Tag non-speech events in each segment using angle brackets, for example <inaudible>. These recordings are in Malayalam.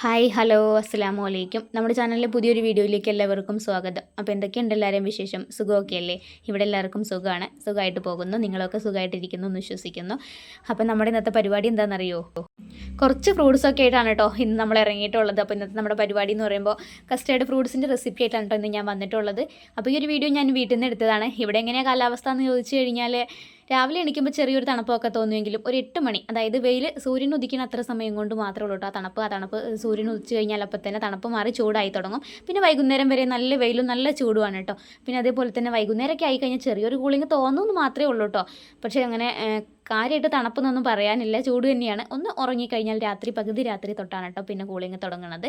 ഹായ് ഹലോ അസ്സലാമു അലൈക്കും നമ്മുടെ ചാനലിലെ പുതിയൊരു വീഡിയോയിലേക്ക് എല്ലാവർക്കും സ്വാഗതം. അപ്പോൾ എന്തൊക്കെയുണ്ട് എല്ലാവരെയും വിശേഷം? സുഖമൊക്കെ അല്ലേ ഇവിടെ എല്ലാവർക്കും സുഖമാണ്. സുഖമായിട്ട് പോകുന്നു. നിങ്ങളൊക്കെ സുഖമായിട്ടിരിക്കുന്നു എന്ന് വിശ്വസിക്കുന്നു. അപ്പോൾ നമ്മുടെ ഇന്നത്തെ പരിപാടി എന്താണെന്നറിയോ? കുറച്ച് ഫ്രൂട്ട്സ് ഒക്കെ ആയിട്ടാണ് കേട്ടോ ഇന്ന് നമ്മൾ ഇറങ്ങിയിട്ടുള്ളത്. അപ്പോൾ ഇന്നത്തെ നമ്മുടെ പരിപാടി എന്ന് പറയുമ്പോൾ കസ്റ്റേർഡ് ഫ്രൂട്ട്സിന്റെ റെസിപ്പി ആയിട്ടാണ് കേട്ടോ ഇന്ന് ഞാൻ വന്നിട്ടുള്ളത്. അപ്പോൾ ഈ ഒരു വീഡിയോ ഞാൻ വീട്ടിൽ നിന്ന് എടുത്തതാണ്. ഇവിടെ എങ്ങനെയാണ് കാലാവസ്ഥ എന്ന് ചോദിച്ചു കഴിഞ്ഞാൽ രാവിലെ എണീക്കുമ്പോൾ ചെറിയൊരു തണുപ്പൊക്കെ തോന്നുമെങ്കിലും ഒരു എട്ട് മണി അതായത് വെയിൽ സൂര്യൻ ഉദിക്കുന്ന അത്ര സമയം കൊണ്ട് മാത്രമേ ഉള്ളൂ കേട്ടോ തണുപ്പ്. ആ തണുപ്പ് സൂര്യൻ ഉദിച്ചു കഴിഞ്ഞാൽ അപ്പോൾ തന്നെ തണുപ്പ് മാറി ചൂടായി തുടങ്ങും. പിന്നെ വൈകുന്നേരം വരെ നല്ല വെയിലും നല്ല ചൂടുമാണ് കേട്ടോ. പിന്നെ അതേപോലെ തന്നെ വൈകുന്നേരമൊക്കെ ആയി കഴിഞ്ഞാൽ ചെറിയൊരു കൂളിംഗ് തോന്നുമെന്ന് മാത്രമേ ഉള്ളൂ കേട്ടോ. പക്ഷേ അങ്ങനെ കാര്യമായിട്ട് തണുപ്പെന്നൊന്നും പറയാനില്ല. ചൂട് തന്നെയാണ്. ഒന്ന് ഉറങ്ങിക്കഴിഞ്ഞാൽ രാത്രി പകുതി രാത്രി തൊട്ടാണ് കേട്ടോ പിന്നെ കൂളിംഗ് തുടങ്ങുന്നത്.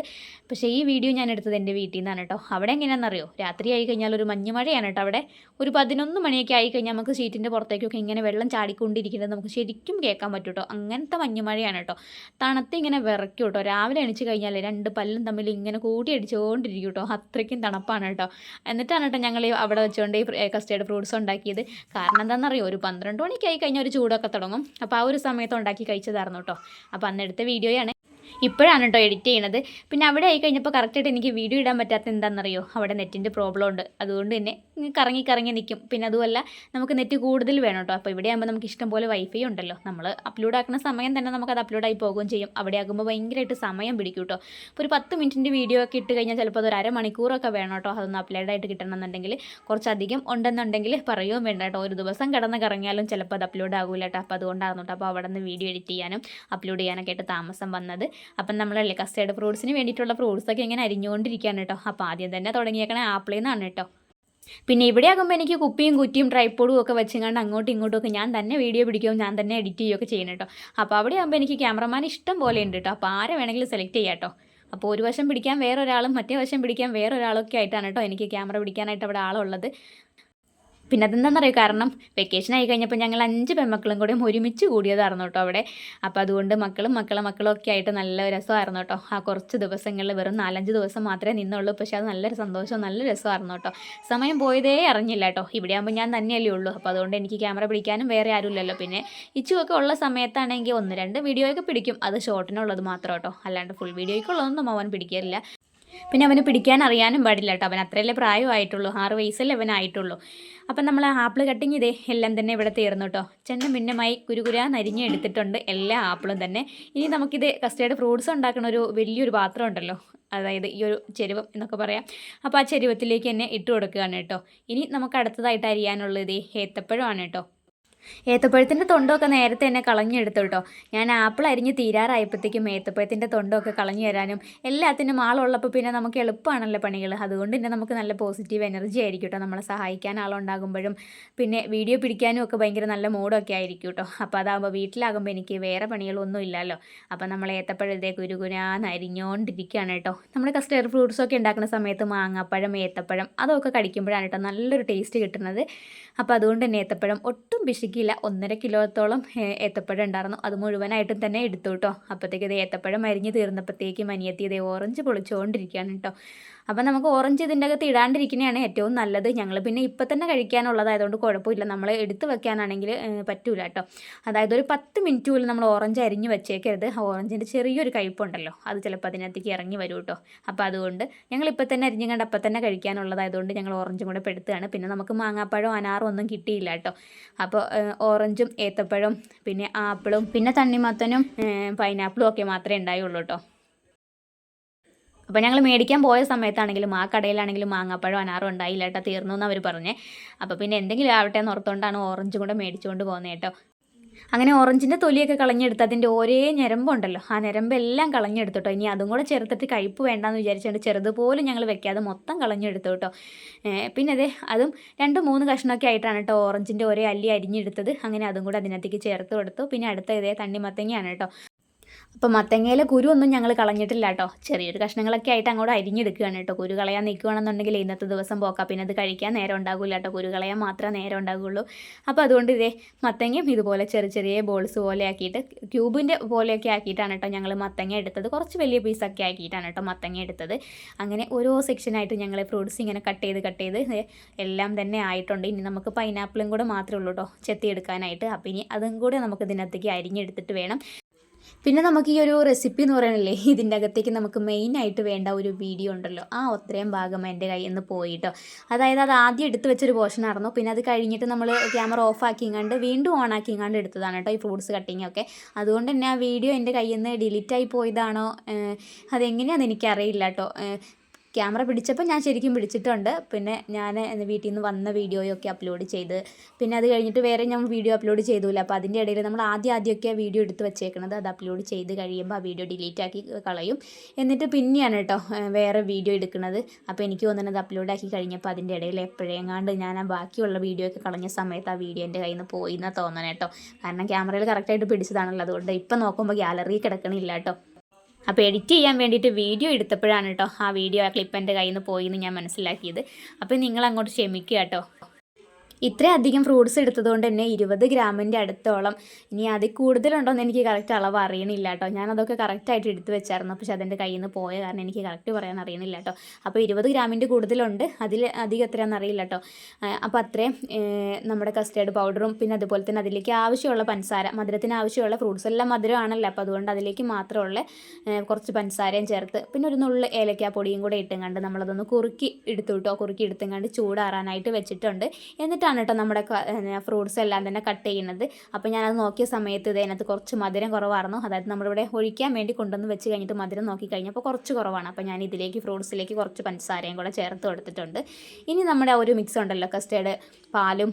പക്ഷേ ഈ വീഡിയോ ഞാൻ എടുത്തത് എന്റെ വീട്ടിൽ നിന്നാണ് കേട്ടോ. അവിടെ എങ്ങനെയാണെന്നറിയോ? രാത്രി ആയി കഴിഞ്ഞാൽ ഒരു മഞ്ഞ് മഴയാണ് കേട്ടോ അവിടെ. ഒരു പതിനൊന്ന് മണിയൊക്കെ ആയി കഴിഞ്ഞാൽ നമുക്ക് ഷീറ്റിന്റെ പുറത്തേക്കൊക്കെ ഇങ്ങനെ വെള്ളം ചാടിക്കൊണ്ടിരിക്കുന്നത് നമുക്ക് ശരിക്കും കേൾക്കാൻ പറ്റും കേട്ടോ. അങ്ങനത്തെ മഞ്ഞ് മഴയാണ് കേട്ടോ. തണുത്ത് ഇങ്ങനെ വിറയ്ക്കും കേട്ടോ. രാവിലെ എണിച്ച് കഴിഞ്ഞാൽ രണ്ട് പല്ലും തമ്മിൽ ഇങ്ങനെ കൂട്ടി അടിച്ചുകൊണ്ടിരിക്കും കേട്ടോ. അത്രയ്ക്കും തണുപ്പാണ് കേട്ടോ. എന്നിട്ടാണ് കേട്ടോ ഞങ്ങൾ അവിടെ വെച്ചുകൊണ്ട് ഈ കസ്റ്റേർഡ് ഫ്രൂട്ട്സ് ഉണ്ടാക്കിയത്. കാരണം എന്താണെന്നറിയോ? ഒരു പന്ത്രണ്ട് മണിക്കായി കഴിഞ്ഞാൽ ഒരു ചൂടൊക്കെ തുടങ്ങും. അപ്പോൾ ആ ഒരു സമയത്ത് ഉണ്ടാക്കി കഴിച്ചതായിരുന്നു കേട്ടോ. അപ്പോൾ അന്നെടുത്ത വീഡിയോയാണ് ഇപ്പോഴാണ് കേട്ടോ എഡിറ്റ് ചെയ്യണത്. പിന്നെ അവിടെ ആയി കഴിഞ്ഞപ്പോൾ കറക്റ്റായിട്ട് എനിക്ക് വീഡിയോ ഇടാൻ പറ്റാത്ത എന്താണെന്നറിയോ? അവിടെ നെറ്റിന്റെ പ്രോബ്ലം ഉണ്ട്. അതുകൊണ്ട് തന്നെ കറങ്ങി കറങ്ങി നിൽക്കും പിന്നെ അതുമല്ല നമുക്ക് നെറ്റ് കൂടുതൽ വേണം കേട്ടോ. അപ്പോൾ ഇവിടെ ആകുമ്പോൾ നമുക്ക് ഇഷ്ടം പോലെ വൈഫൈ ഉണ്ടല്ലോ. നമ്മൾ അപ്ലോഡ് ആക്കുന്ന സമയം തന്നെ നമുക്കത് അപ്ലോഡായി പോകുകയും ചെയ്യും. അവിടെ ആകുമ്പോൾ ഭയങ്കരമായിട്ട് സമയം പിടിക്കും കേട്ടോ. ഒരു പത്ത് മിനിറ്റിന്റെ വീഡിയോ ഒക്കെ ഇട്ട് കഴിഞ്ഞാൽ ചിലപ്പോൾ അതൊരു അരമണിക്കൂറൊക്കെ വേണം കേട്ടോ. അതൊന്ന് അപ്ലോഡായിട്ട് കിട്ടണമെന്നുണ്ടെങ്കിൽ കുറച്ചധികം ഉണ്ടെന്നുണ്ടെങ്കിൽ പറയുകയും വേണ്ട കേട്ടോ. ഒരു ദിവസം കിടന്ന് കറങ്ങിയാലും ചിലപ്പോൾ അത് അപ്ലോഡ് ആകില്ല കേട്ടോ. അപ്പോൾ അതുകൊണ്ടാണ് കേട്ടോ. അപ്പോൾ അവിടെ നിന്ന് വീഡിയോ എഡിറ്റ് ചെയ്യാനും അപ്ലോഡ് ചെയ്യാനൊക്കെ ആയിട്ട് താമസം വന്നത്. അപ്പം നമ്മളല്ലേ കസ്റ്റേർഡ് ഫ്രൂട്ട്സിന് വേണ്ടിയിട്ടുള്ള ഫ്രൂട്ട്സൊക്കെ ഇങ്ങനെ അരിഞ്ഞുകൊണ്ടിരിക്കുകയാണ് കേട്ടോ. അപ്പോൾ ആദ്യം തന്നെ തുടങ്ങിയേക്കണേ ആപ്പിളിൽ നിന്നാണ് കേട്ടോ. പിന്നെ ഇവിടെ ആകുമ്പോൾ എനിക്ക് കുപ്പിയും കുറ്റിയും ട്രൈപ്പോഡും ഒക്കെ വെച്ചുകൊണ്ട് അങ്ങോട്ടും ഇങ്ങോട്ടും ഒക്കെ ഞാൻ തന്നെ വീഡിയോ പിടിക്കുകയും ഞാൻ തന്നെ എഡിറ്റ് ചെയ്യുകയൊക്കെ ചെയ്യണം കേട്ടോ. അപ്പോൾ അവിടെ ആകുമ്പോൾ എനിക്ക് ക്യാമറമാൻ ഇഷ്ടം പോലെ ഉണ്ട് കേട്ടോ. അപ്പോൾ ആരെ വേണമെങ്കിലും സെലക്ട് ചെയ്യാം കേട്ടോ. അപ്പോൾ ഒരു വശം പിടിക്കാൻ വേറൊരാളും മറ്റേ വശം പിടിക്കാൻ വേറൊരാളൊക്കെ ആയിട്ടാണ് കേട്ടോ എനിക്ക് ക്യാമറ പിടിക്കാനായിട്ട് അവിടെ ആളുള്ളത്. പിന്നെ അതെന്താണെന്നറിയോ കാരണം വെക്കേഷൻ ആയി കഴിഞ്ഞപ്പോൾ ഞങ്ങൾ അഞ്ച് പെൺമക്കളും കൂടെ ഒരുമിച്ച് കൂടിയതായിരുന്നു കേട്ടോ അവിടെ. അപ്പോൾ അതുകൊണ്ട് മക്കളും മക്കളും മക്കളും ഒക്കെ ആയിട്ട് നല്ല രസമായിരുന്നു കേട്ടോ. ആ കുറച്ച് ദിവസങ്ങളിൽ വെറും നാലഞ്ച് ദിവസം മാത്രമേ നിന്നുള്ളൂ. പക്ഷേ അത് നല്ലൊരു സന്തോഷവും നല്ല രസമായിരുന്നു കേട്ടോ. സമയം പോയതേ അറിഞ്ഞില്ല കേട്ടോ. ഇവിടെ ആകുമ്പോൾ ഞാൻ തന്നെയല്ലേ ഉള്ളൂ. അപ്പോൾ അതുകൊണ്ട് എനിക്ക് ക്യാമറ പിടിക്കാനും വേറെ ആരുമില്ലല്ലോ. പിന്നെ ഇച്ചുവൊക്കെ ഉള്ള സമയത്താണെങ്കിൽ ഒന്ന് രണ്ട് വീഡിയോയൊക്കെ പിടിക്കും. അത് ഷോർട്ടിനുള്ളത് മാത്രം കേട്ടോ. അല്ലാണ്ട് ഫുൾ വീഡിയോയ്ക്കുള്ളതൊന്നും അവൻ പിടിക്കാറില്ല പിന്നെ അവന് പിടിക്കാൻ അറിയാനും പാടില്ല കേട്ടോ. അവൻ അത്രയല്ലേ പ്രായമായിട്ടുള്ളൂ. ആറ് വയസ്സല്ലേ അവനായിട്ടുള്ളൂ അപ്പം നമ്മൾ ആപ്പിൾ കട്ടിങ് ഇതേ എല്ലാം തന്നെ ഇവിടെ തീർന്നു കേട്ടോ. ചെന്ന മിന്നമായി കുരുകുരാ നരിഞ്ഞ് എടുത്തിട്ടുണ്ട് എല്ലാ ആപ്പിളും തന്നെ. ഇനി നമുക്കിത് കസ്റ്റേർഡ് ഫ്രൂട്ട്സ് ഉണ്ടാക്കുന്ന ഒരു വലിയൊരു പാത്രം ഉണ്ടല്ലോ. അതായത് ഈ ഒരു ചെരുവം എന്നൊക്കെ പറയാം. അപ്പോൾ ആ ചെരുവത്തിലേക്ക് തന്നെ ഇട്ട് കൊടുക്കുകയാണ് കേട്ടോ. ഇനി നമുക്ക് അടുത്തതായിട്ട് അരിയാനുള്ളത് ഏത്തപ്പഴമാണ് കേട്ടോ. ഏത്തപ്പഴത്തിന്റെ തൊണ്ടൊക്കെ നേരത്തെ തന്നെ കളഞ്ഞെടുത്തു കേട്ടോ. ഞാൻ ആപ്പിൾ അരിഞ്ഞ് തീരാറായപ്പോഴത്തേക്കും ഏത്തപ്പഴത്തിന്റെ തൊണ്ടൊക്കെ കളഞ്ഞു തരാനും എല്ലാത്തിനും ആളുള്ളപ്പോൾ പിന്നെ നമുക്ക് എളുപ്പമാണല്ലോ പണികൾ. അതുകൊണ്ട് തന്നെ നമുക്ക് നല്ല പോസിറ്റീവ് എനർജി ആയിരിക്കും കേട്ടോ. നമ്മളെ സഹായിക്കാൻ ആളുണ്ടാകുമ്പോഴും പിന്നെ വീഡിയോ പിടിക്കാനും ഒക്കെ ഭയങ്കര നല്ല മൂഡൊക്കെ ആയിരിക്കും കേട്ടോ. അപ്പോൾ അതാകുമ്പോൾ വീട്ടിലാകുമ്പോൾ എനിക്ക് വേറെ പണികളൊന്നും ഇല്ലല്ലോ. അപ്പോൾ നമ്മൾ ഏത്തപ്പഴം ഇതേ കുരുകുരാന്ന് അരിഞ്ഞുകൊണ്ടിരിക്കുകയാണ് കേട്ടോ. നമ്മൾ കസ്റ്റർ ഫ്രൂട്ട്സൊക്കെ ഉണ്ടാക്കുന്ന സമയത്ത് മാങ്ങാപ്പഴം ഏത്തപ്പഴം അതൊക്കെ കടിക്കുമ്പോഴാണ് കേട്ടോ നല്ലൊരു ടേസ്റ്റ് കിട്ടുന്നത്. അപ്പോൾ അതുകൊണ്ട് തന്നെ ഏത്തപ്പഴം ഒട്ടും പിശുക്കില്ല ഒന്നര കിലോത്തോളം ഏത്തപ്പഴം ഉണ്ടായിരുന്നു. അത് മുഴുവനായിട്ടും തന്നെ എടുത്തു കേട്ടോ അപ്പോഴത്തേക്ക് ഇത് ഏത്തപ്പഴം അരിഞ്ഞ് തീർന്നപ്പോഴത്തേക്കും അനിയത്തി ഇതേ ഓറഞ്ച് പൊളിച്ചുകൊണ്ടിരിക്കുകയാണ് കേട്ടോ അപ്പം നമുക്ക് ഓറഞ്ച് ഇതിന്റെ അകത്ത് ഇടാണ്ടിരിക്കുന്നതാണ് ഏറ്റവും നല്ലത്. ഞങ്ങൾ പിന്നെ ഇപ്പം തന്നെ കഴിക്കാനുള്ളതായതുകൊണ്ട് കുഴപ്പമില്ല. നമ്മൾ എടുത്ത് വെക്കാനാണെങ്കിൽ പറ്റൂല കേട്ടോ അതായത് ഒരു പത്ത് മിനിറ്റ് പോലും നമ്മൾ ഓറഞ്ച് അരിഞ്ഞ് വെച്ചേക്കരുത്. ഓറഞ്ചിന്റെ ചെറിയൊരു കഴിപ്പുണ്ടല്ലോ അത് ചിലപ്പോൾ അതിനകത്തേക്ക് ഇറങ്ങി വരും കേട്ടോ അപ്പോൾ അതുകൊണ്ട് ഞങ്ങൾ ഇപ്പം തന്നെ അരിഞ്ഞ് കണ്ട് അപ്പം തന്നെ കഴിക്കാനുള്ളതായതുകൊണ്ട് ഞങ്ങൾ ഓറഞ്ചും കൂടെ പെടുത്തുകയാണ് പിന്നെ നമുക്ക് മാങ്ങാപ്പഴം അനാറും ഒന്നും കിട്ടിയില്ല കേട്ടോ അപ്പോൾ ഓറഞ്ചും ഏത്തപ്പഴം പിന്നെ ആപ്പിളും പിന്നെ തണ്ണിമത്തനും പൈനാപ്പിളും ഒക്കെ മാത്രമേ ഉണ്ടായുള്ളൂ കേട്ടോ അപ്പോൾ ഞങ്ങൾ മേടിക്കാൻ പോയ സമയത്താണെങ്കിലും ആ കടയിലാണെങ്കിലും മാങ്ങാപ്പഴം അനാറും ഉണ്ടായില്ല കേട്ടോ തീർന്നു എന്ന് അവർ പറഞ്ഞേ. അപ്പോൾ പിന്നെ എന്തെങ്കിലും ആവട്ടെ എന്ന് ഓർത്തുകൊണ്ടാണ് ഓറഞ്ചും കൂടെ മേടിച്ചുകൊണ്ട് പോകുന്നത് കേട്ടോ അങ്ങനെ ഓറഞ്ചിന്റെ തൊലിയൊക്കെ കളഞ്ഞെടുത്ത് അതിന്റെ ഒരേ ഞരമ്പുണ്ടല്ലോ. ആ ഞരമ്പെല്ലാം കളഞ്ഞെടുത്തോട്ടോ ഇനി അതും കൂടെ ചേർത്തിട്ട് കഴിപ്പ് വേണ്ടാന്ന് വിചാരിച്ചുകൊണ്ട് ചെറുതുപോലും ഞങ്ങൾ വെക്കാതെ മൊത്തം കളഞ്ഞെടുത്തു കേട്ടോ പിന്നെ അതെ അതും രണ്ട് മൂന്ന് കഷ്ണമൊക്കെ ആയിട്ടാണ് കേട്ടോ ഓറഞ്ചിന്റെ ഒരേ അല്ലി അരിഞ്ഞെടുത്തത്. അങ്ങനെ അതും കൂടെ അതിനകത്തേക്ക് ചേർത്ത് കൊടുത്തു. പിന്നെ അടുത്ത ഇതേ തണ്ണിമത്തങ്ങയാണ് കേട്ടോ അപ്പോൾ മത്തങ്ങയിലെ കുരു ഒന്നും ഞങ്ങൾ കളഞ്ഞിട്ടില്ല കേട്ടോ ചെറിയൊരു കഷ്ണങ്ങളൊക്കെ ആയിട്ട് അങ്ങോട്ട് അരിഞ്ഞെടുക്കുകയാണ് കേട്ടോ കുരു കളയാൻ നിൽക്കുകയാണെന്നുണ്ടെങ്കിൽ ഇന്നത്തെ ദിവസം പോക്കാം. പിന്നെ അത് കഴിക്കാൻ നേരം ഉണ്ടാകില്ല കേട്ടോ കുരു കളയാൻ മാത്രമേ നേരം ഉണ്ടാകുള്ളൂ അപ്പോൾ അതുകൊണ്ട് ഇതേ മത്തങ്ങയും ഇതുപോലെ ചെറിയ ചെറിയ ബോൾസ് പോലെ ആക്കിയിട്ട് ക്യൂബിന്റെ പോലെയൊക്കെ ആക്കിയിട്ടാണ് കേട്ടോ ഞങ്ങൾ മത്തങ്ങ എടുത്തത്. കുറച്ച് വലിയ പീസൊക്കെ ആക്കിയിട്ടാണ് കേട്ടോ മത്തങ്ങ എടുത്തത്. അങ്ങനെ ഓരോ സെക്ഷനായിട്ട് ഞങ്ങൾ ഫ്രൂട്ട്സ് ഇങ്ങനെ കട്ട് ചെയ്ത് കട്ട് ചെയ്ത് എല്ലാം തന്നെ ആയിട്ടുണ്ട്. ഇനി നമുക്ക് പൈനാപ്പിളും കൂടെ മാത്രമേ ഉള്ളൂ കേട്ടോ ചെത്തിയെടുക്കാനായിട്ട് അപ്പം ഇനി അതും കൂടെ നമുക്ക് ഇതിനകത്തേക്ക് അരിഞ്ഞെടുത്തിട്ട് വേണം. പിന്നെ നമുക്ക് ഈ ഒരു റെസിപ്പി എന്ന് പറയണല്ലേ <laughs> ഇതിന്റെ അകത്തേക്ക് നമുക്ക് മെയിനായിട്ട് വേണ്ട ഒരു വീഡിയോ ഉണ്ടല്ലോ ആ ഒത്രയും ഭാഗം എന്റെ കയ്യിൽ നിന്ന് പോയിട്ടോ. അതായത് അത് ആദ്യം എടുത്ത് വെച്ചൊരു പോർഷൻ ആയിരുന്നു പിന്നെ അത് കഴിഞ്ഞിട്ട് നമ്മൾ ക്യാമറ ഓഫ് ആക്കിങ്ങാണ്ട് വീണ്ടും ഓൺ ആക്കിങ്ങാണ്ട് എടുത്തതാണ് കേട്ടോ ഈ ഫ്രൂട്ട്സ് കട്ടിങ് ഒക്കെ. അതുകൊണ്ട് തന്നെ ആ വീഡിയോ എന്റെ കയ്യിൽ നിന്ന് ഡിലീറ്റ് ആയി പോയതാണോ അതെങ്ങനെയാണെന്ന് എനിക്കറിയില്ല കേട്ടോ. ക്യാമറ പിടിച്ചപ്പോൾ ഞാൻ ശരിക്കും പിടിച്ചിട്ടുണ്ട് പിന്നെ ഞാൻ വീട്ടിൽ നിന്ന് വന്ന വീഡിയോയൊക്കെ അപ്ലോഡ് ചെയ്ത്. പിന്നെ അത് കഴിഞ്ഞിട്ട് വേറെ ഞാൻ വീഡിയോ അപ്ലോഡ് ചെയ്തില്ല അപ്പോൾ അതിന്റെ ഇടയിൽ നമ്മൾ ആദ്യം ആദ്യമൊക്കെ വീഡിയോ എടുത്ത് വെച്ചേക്കണത് അത് അപ്ലോഡ് ചെയ്ത് കഴിയുമ്പോൾ ആ വീഡിയോ ഡിലീറ്റ് ആക്കി കളയും. എന്നിട്ട് പിന്നെയാണ് കേട്ടോ വേറെ വീഡിയോ എടുക്കുന്നത് അപ്പോൾ എനിക്ക് തോന്നുന്നത് അപ്ലോഡ് ആക്കി കഴിഞ്ഞപ്പോൾ അതിന്റെ ഇടയിൽ എപ്പോഴേങ്ങാണ്ട് ഞാൻ ആ ബാക്കിയുള്ള വീഡിയോ ഒക്കെ കളഞ്ഞ സമയത്ത് ആ വീഡിയോ എന്റെ കയ്യിൽ നിന്ന് പോയി എന്നാണ് തോന്നണം കേട്ടോ. കാരണം ക്യാമറയിൽ കറക്റ്റായിട്ട് പിടിച്ചതാണല്ലോ. അതുകൊണ്ട് ഇപ്പം നോക്കുമ്പോൾ ഗ്യാലറി കിടക്കണില്ല കേട്ടോ. അപ്പോൾ എഡിറ്റ് ചെയ്യാൻ വേണ്ടിയിട്ട് വീഡിയോ എടുത്തപ്പോഴാണ് കേട്ടോ ആ വീഡിയോ ആ ക്ലിപ്പ് എന്റെ കയ്യിൽ നിന്ന് പോയി എന്ന് ഞാൻ മനസ്സിലാക്കിയത്. അപ്പോൾ നിങ്ങൾ അങ്ങോട്ട് ക്ഷമിക്കുക കേട്ടോ. ഇത്രയധികം ഫ്രൂട്ട്സ് എടുത്തതുകൊണ്ട് തന്നെ ഇരുപത് ഗ്രാമിന്റെ അടുത്തോളം. ഇനി അതിൽ കൂടുതലുണ്ടോയെന്ന് എനിക്ക് കറക്റ്റ് അളവ് അറിയണില്ല കേട്ടോ. ഞാനതൊക്കെ കറക്റ്റായിട്ട് എടുത്തു വെച്ചായിരുന്നു. പക്ഷെ അതെന്റെ കയ്യിൽ നിന്ന് പോയ കാരണം എനിക്ക് കറക്റ്റ് പറയാൻ അറിയണില്ല കേട്ടോ. അപ്പോൾ ഇരുപത് ഗ്രാമിന്റെ കൂടുതലുണ്ട്. അതിൽ അധികം എത്രയാണെന്ന് അറിയില്ല കേട്ടോ. അപ്പോൾ അത്രയും നമ്മുടെ കസ്റ്റേർഡ് പൗഡറും പിന്നെ അതുപോലെ തന്നെ അതിലേക്ക് ആവശ്യമുള്ള പഞ്ചസാര മധുരത്തിന് ആവശ്യമുള്ള ഫ്രൂട്ട്സ് എല്ലാം മധുരമാണല്ലോ. അപ്പോൾ അതുകൊണ്ട് അതിലേക്ക് മാത്രമുള്ള കുറച്ച് പഞ്ചസാരയും ചേർത്ത് പിന്നെ ഒരു നുള്ളു ഏലക്കാ പൊടിയും കൂടെ ഇട്ടും കണ്ട് നമ്മളതൊന്ന് കുറുക്കി എടുത്തു വിട്ടോ കുറുക്കി എടുത്തും കണ്ട് ചൂടാറാനായിട്ട് വെച്ചിട്ടുണ്ട്. എന്നിട്ടാണ് കേട്ടോ നമ്മുടെ ഫ്രൂട്ട്സ് എല്ലാം തന്നെ കട്ട് ചെയ്യുന്നത്. അപ്പോൾ ഞാനത് നോക്കിയ സമയത്ത് ഇതിനകത്ത് കുറച്ച് മധുരം കുറവായിരുന്നു. അതായത് നമ്മളിവിടെ ഒഴിക്കാൻ വേണ്ടി കൊണ്ടുവന്ന് വെച്ച് കഴിഞ്ഞിട്ട് മധുരം നോക്കി കഴിഞ്ഞപ്പോൾ കുറച്ച് കുറവാണ്. അപ്പോൾ ഞാൻ ഇതിലേക്ക് ഫ്രൂട്ട്സിലേക്ക് കുറച്ച് പഞ്ചസാരയും കൂടെ ചേർത്ത് കൊടുത്തിട്ടുണ്ട്. ഇനി നമ്മുടെ ഒരു മിക്സ് ഉണ്ടല്ലോ കസ്റ്റേർഡ് പാലും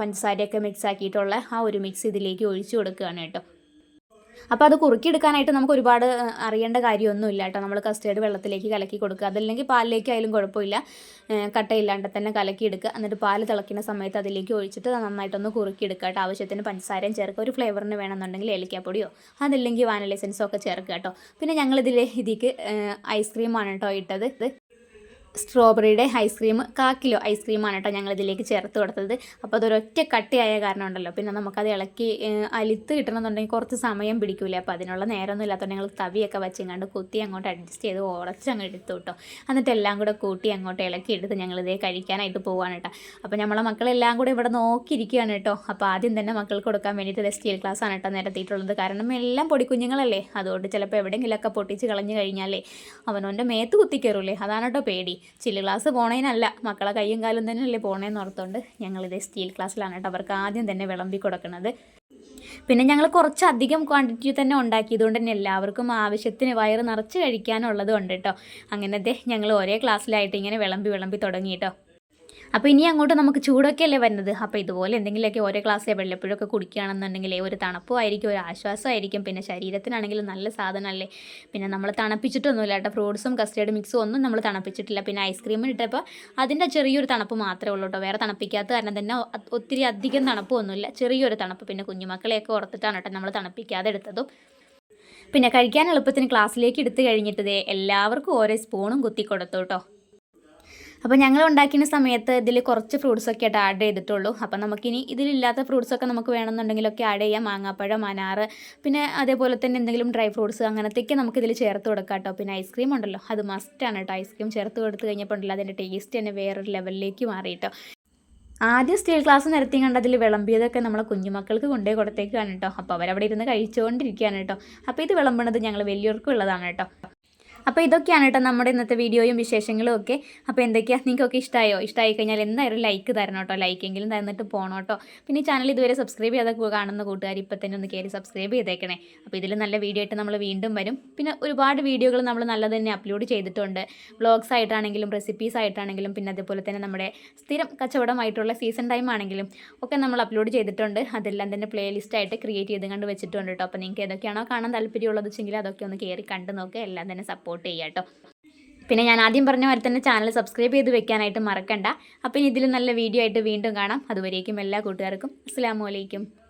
പഞ്ചസാരയൊക്കെ മിക്സ് ആക്കിയിട്ടുള്ള ആ ഒരു മിക്സ് ഇതിലേക്ക് ഒഴിച്ചു കൊടുക്കുകയാണ് കേട്ടോ. അപ്പോൾ അത് കുറുക്കിയെടുക്കാനായിട്ട് നമുക്ക് ഒരുപാട് അറിയേണ്ട കാര്യമൊന്നുമില്ല കേട്ടോ. നമ്മൾ കസ്റ്റേർഡ് വെള്ളത്തിലേക്ക് കലക്കി കൊടുക്കുക. അതല്ലെങ്കിൽ പാലിലേക്ക് ആയാലും കുഴപ്പമില്ല. കട്ടയില്ലാണ്ട് തന്നെ കലക്കിയെടുക്കുക എന്നിട്ട് പാൽ തിളക്കുന്ന സമയത്ത് അതിലേക്ക് ഒഴിച്ചിട്ട് നന്നായിട്ടൊന്ന് കുറുക്കിയെടുക്കുക കേട്ടോ. ആവശ്യത്തിന് പഞ്ചസാരയും ചേർക്കുക. ഒരു ഫ്ലേവറിന് വേണമെന്നുണ്ടെങ്കിൽ ഏലക്കാപ്പൊടിയോ അതല്ലെങ്കിൽ വാനില എസൻസോ ഒക്കെ ചേർക്കുക കേട്ടോ. പിന്നെ ഞങ്ങളിതിൽ ഇതിക്ക് ഐസ്ക്രീമാണ് കേട്ടോ ഇട്ടത്. സ്ട്രോബെറിയുടെ ഐസ്ക്രീം കാക്കിലോ കിലോ ഐസ്ക്രീമാണ് കേട്ടോ ഞങ്ങൾ ഇതിലേക്ക് ചേർത്ത് കൊടുത്തത്. അപ്പോൾ അതൊരൊറ്റ കട്ടിയായ കാരണം ഉണ്ടല്ലോ. പിന്നെ നമുക്കത് ഇളക്കി അലിത്ത് കിട്ടണമെന്നുണ്ടെങ്കിൽ കുറച്ച് സമയം പിടിക്കില്ലേ അപ്പോൾ അതിനുള്ള നേരമൊന്നും ഇല്ലാത്തതുകൊണ്ട് ഞങ്ങൾ തവിയൊക്കെ വെച്ചിങ്ങാണ്ട് കുത്തി അങ്ങോട്ട് അഡ്ജസ്റ്റ് ചെയ്ത് ഉറച്ച് അങ്ങ് എടുത്തു കേട്ടോ. എന്നിട്ട് എല്ലാം കൂടെ കൂട്ടി അങ്ങോട്ട് ഇളക്കി എടുത്ത് ഞങ്ങളിതേ കഴിക്കാനായിട്ട് പോവാണ് കേട്ടോ. അപ്പോൾ നമ്മളെ മക്കളെല്ലാം കൂടെ ഇവിടെ നോക്കിയിരിക്കുകയാണ് കേട്ടോ. അപ്പോൾ ആദ്യം തന്നെ മക്കൾക്ക് കൊടുക്കാൻ വേണ്ടിയിട്ട് സ്റ്റീൽ ഗ്ലാസ് ആണ് കേട്ടോ നിരത്തിയിട്ടുള്ളത്. കാരണം എല്ലാം പൊടിക്കുഞ്ഞുങ്ങളല്ലേ അതുകൊണ്ട് ചിലപ്പോൾ എവിടെയെങ്കിലുമൊക്കെ പൊട്ടിച്ച് കളഞ്ഞു കഴിഞ്ഞാലേ അവനവന്റെ മേത്ത് കുത്തി അതാണ് കേട്ടോ പേടി. ചില്ല് ഗ്ലാസ് പോണേനല്ല. മക്കളെ കയ്യും കാലും തന്നെയല്ലേ പോണേന്ന് ഓർത്തുകൊണ്ട് ഞങ്ങളിത് സ്റ്റീൽ ഗ്ലാസ്സിലാണ് കേട്ടോ. അവർക്ക് ആദ്യം തന്നെ വിളമ്പി കൊടുക്കുന്നത് പിന്നെ ഞങ്ങൾ കുറച്ചധികം ക്വാണ്ടിറ്റി തന്നെ ഉണ്ടാക്കിയതുകൊണ്ട് തന്നെ എല്ലാവർക്കും ആവശ്യത്തിന് വയറ് നിറച്ച് കഴിക്കാനുള്ളത് ഉണ്ട് കേട്ടോ അങ്ങനത്തെ ഞങ്ങൾ ഒരേ ക്ലാസ്സിലായിട്ട് ഇങ്ങനെ വിളമ്പി വിളമ്പി തുടങ്ങി കേട്ടോ. അപ്പോൾ ഇനി അങ്ങോട്ട് നമുക്ക് ചൂടൊക്കെ അല്ലേ വരുന്നത്? അപ്പോൾ ഇതുപോലെ എന്തെങ്കിലുമൊക്കെ ഓരോ ഗ്ലാസ്സിലെ വെള്ളപ്പഴമൊക്കെ കുടിക്കുകയാണെന്നുണ്ടെങ്കിൽ ഒരു തണുപ്പും ആയിരിക്കും ഒരു ആശ്വാസമായിരിക്കും. പിന്നെ ശരീരത്തിനാണെങ്കിലും നല്ല സാധനമല്ലേ? പിന്നെ നമ്മൾ തണുപ്പിച്ചിട്ടൊന്നുമില്ല കേട്ടോ. ഫ്രൂട്ട്സും കസ്റ്റേർഡ് മിക്സും ഒന്നും നമ്മൾ തണുപ്പിച്ചിട്ടില്ല. പിന്നെ ഐസ്ക്രീം ഇട്ടപ്പോൾ അതിന്റെ ചെറിയൊരു തണുപ്പ് മാത്രമേ ഉള്ളൂ കേട്ടോ. വേറെ തണുപ്പിക്കാത്ത കാരണം തന്നെ ഒത്തിരി അധികം തണുപ്പൊന്നുമില്ല. ചെറിയൊരു തണുപ്പ്. പിന്നെ കുഞ്ഞുമക്കളെയൊക്കെ ഓർത്തിട്ടാണ് കേട്ടോ നമ്മൾ തണുപ്പിക്കാതെ എടുത്തതും. പിന്നെ കഴിക്കാൻ എളുപ്പത്തിന് ക്ലാസ്സിലേക്ക് എടുത്തു കഴിഞ്ഞിട്ട് എല്ലാവർക്കും ഓരോ സ്പൂണും കുത്തി കൊടുത്തു കേട്ടോ. അപ്പോൾ ഞങ്ങൾ ഉണ്ടാക്കിയ സമയത്ത് ഇതിൽ കുറച്ച് ഫ്രൂട്ട്സ് ഒക്കെ ആയിട്ട് ആഡ് ചെയ്തിട്ടുള്ളൂ. അപ്പോൾ നമുക്കിനി ഇതിലില്ലാത്ത ഫ്രൂട്ട്സ് ഒക്കെ നമുക്ക് വേണമെന്നുണ്ടെങ്കിലൊക്കെ ആഡ് ചെയ്യാം. മാങ്ങാപ്പഴം അനാറ് പിന്നെ അതേപോലെ തന്നെ എന്തെങ്കിലും ഡ്രൈ ഫ്രൂട്ട്സ് അങ്ങനത്തെയൊക്കെ നമുക്ക് ഇതിൽ ചേർത്ത് കൊടുക്കാം കേട്ടോ പിന്നെ ഐസ്ക്രീം ഉണ്ടല്ലോ അത് മസ്റ്റാണ് കേട്ടോ ഐസ്ക്രീം ചേർത്ത് കൊടുത്ത് കഴിഞ്ഞപ്പോൾ ഉണ്ടല്ലോ അതിന്റെ ടേസ്റ്റ് തന്നെ വേറൊരു ലെവലിലേക്ക് മാറി കേട്ടോ ആദ്യം സ്റ്റീൽ ക്ലാസ് നിരത്തി കണ്ട് അതിൽ വിളമ്പിയതൊക്കെ നമ്മളെ കുഞ്ഞുമക്കൾക്ക് കൊണ്ടേ കൊടുത്തേക്കാണ് കേട്ടോ അപ്പോൾ അവരവിടെ ഇരുന്ന് കഴിച്ചുകൊണ്ടിരിക്കുകയാണ് കേട്ടോ അപ്പോൾ ഇത് വിളമ്പണത് ഞങ്ങൾ വലിയവർക്കും ഉള്ളതാണ് കേട്ടോ അപ്പോൾ ഇതൊക്കെയാണ് കേട്ടോ നമ്മുടെ ഇന്നത്തെ വീഡിയോയും വിശേഷങ്ങളും ഒക്കെ. അപ്പോൾ എന്തൊക്കെയാണ് നിങ്ങൾക്കൊക്കെ ഇഷ്ടമായോ ഇഷ്ടമായി കഴിഞ്ഞാൽ എന്തായാലും ലൈക്ക് തരണം കേട്ടോ. ലൈക്കെങ്കിലും തന്നിട്ട് പോകണം കേട്ടോ. പിന്നെ ചാനൽ ഇതുവരെ സബ്സ്ക്രൈബ് ചെയ്യാതെ കാണുന്ന കൂട്ടുകാർ ഇപ്പം തന്നെ ഒന്ന് കയറി സബ്സ്ക്രൈബ് ചെയ്തേക്കണേ. അപ്പോൾ ഇതിൽ നല്ല വീഡിയോ ആയിട്ട് നമ്മൾ വീണ്ടും വരും. പിന്നെ ഒരുപാട് വീഡിയോകൾ നമ്മൾ നല്ലത് തന്നെ അപ്ലോഡ് ചെയ്തിട്ടുണ്ട്. വ്ളോഗ്സ് ആയിട്ടാണെങ്കിലും റെസിപ്പീസ് ആയിട്ടാണെങ്കിലും പിന്നെ അതുപോലെ തന്നെ നമ്മുടെ സ്ഥിരം കച്ചവടമായിട്ടുള്ള സീസൺ ടൈം ആണെങ്കിലും ഒക്കെ നമ്മൾ അപ്ലോഡ് ചെയ്തിട്ടുണ്ട്. അതെല്ലാം തന്നെ പ്ലേലിസ്റ്റ് ആയിട്ട് ക്രിയേറ്റ് ചെയ്ത് കണ്ട് വെച്ചിട്ടുണ്ട് കേട്ടോ. അപ്പോൾ നിങ്ങൾക്ക് ഏതൊക്കെയാണോ കാണാൻ താല്പര്യമുള്ളത് വെച്ചെങ്കിൽ അതൊക്കെ ഒന്ന് കയറി കണ്ട് നോക്കുക എല്ലാം തന്നെ സപ്പോർട്ട് ചെയ്യുക കേട്ടോ പിന്നെ ഞാൻ ആദ്യം പറഞ്ഞ പോലെ തന്നെ ചാനൽ സബ്സ്ക്രൈബ് ചെയ്ത് വെക്കാനായിട്ട് മറക്കണ്ട. അപ്പം ഇതിൽ നല്ല വീഡിയോ ആയിട്ട് വീണ്ടും കാണാം. അതുവരേക്കും എല്ലാ കൂട്ടുകാർക്കും. അസ്സാം വലൈക്കും